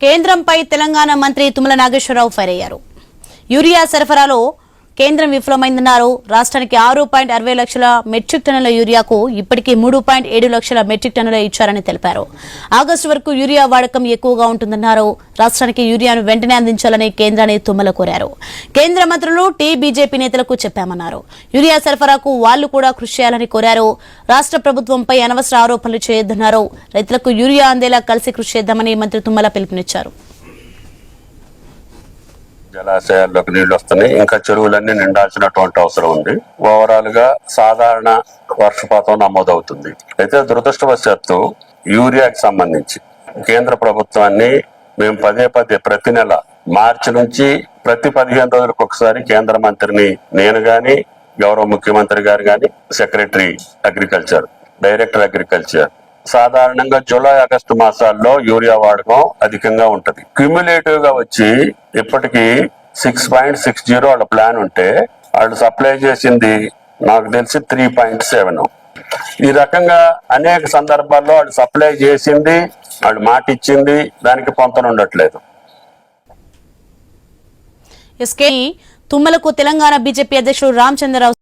కేంద్రంపై తెలంగాణ మంత్రి తుమ్మల నాగేశ్వరరావు ఫైర్ అయ్యారు యూరియా సరఫరాలో కేంద్రం విఫలమైందన్నారు. రాష్ట్రానికి ఆరు పాయింట్ అరవై లక్షల మెట్రిక్ టన్నుల యూరియాకు ఇప్పటికీ మూడు పాయింట్ ఏడు లక్షల మెట్రిక్ టన్నుల ఇచ్చారని తెలిపారు. ఆగస్టు వరకు యూరియా వాడకం ఎక్కువగా ఉంటుందన్నారు. రాష్ట్రానికి యూరియాను వెంటనే అందించాలని కేంద్రాన్ని తుమ్మల కోరారు. కేంద్ర మంత్రులు టీ బీజేపీ నేతలకు చెప్పామన్నారు. యూరియా సరఫరాకు వాళ్ళు కూడా కృషి చేయాలని కోరారు. రాష్ట్ర ప్రభుత్వంపై అనవసర ఆరోపణలు చేయొద్దన్నారు. రైతులకు యూరియా అందేలా కలిసి కృషి చేద్దామని మంత్రి తుమ్మల పిలుపునిచ్చారు. జలాశయాల్లోకి నీళ్ళు వస్తున్నాయి. ఇంకా చెరువులన్నీ నిండాల్సినటువంటి అవసరం ఉంది. ఓవరాల్గా సాధారణ వర్షపాతం నమోదవుతుంది. అయితే దురదృష్టవశాత్తు యూరియాకి సంబంధించి కేంద్ర ప్రభుత్వాన్ని మేము పదే పదే ప్రతి నెల మార్చి నుంచి ప్రతి పదిహేను రోజులకు ఒకసారి కేంద్ర మంత్రిని నేను గాని గౌరవ ముఖ్యమంత్రి గారు గాని సెక్రటరీ అగ్రికల్చర్ డైరెక్టర్ అగ్రికల్చర్ సాధారణంగా జూలై ఆగస్టు మాసాల్లో యూరియా వాడకం అధికంగా ఉంటుంది. క్యూములేటివ్గా వచ్చి ఇప్పటికీ సిక్స్ పాయింట్ సిక్స్ జీరో వాళ్ళ ప్లాన్ ఉంటే వాళ్ళు సప్లై చేసింది నాకు తెలిసి త్రీ పాయింట్ సెవెన్ ఈ రకంగా అనేక సందర్భాల్లో వాళ్ళు సప్లై చేసింది వాళ్ళు మాట ఇచ్చింది దానికి పొంతన ఉండట్లేదు. ఎస్కే తుమ్మలకు తెలంగాణ బీజేపీ అధ్యక్షుడు రామచంద్రరావు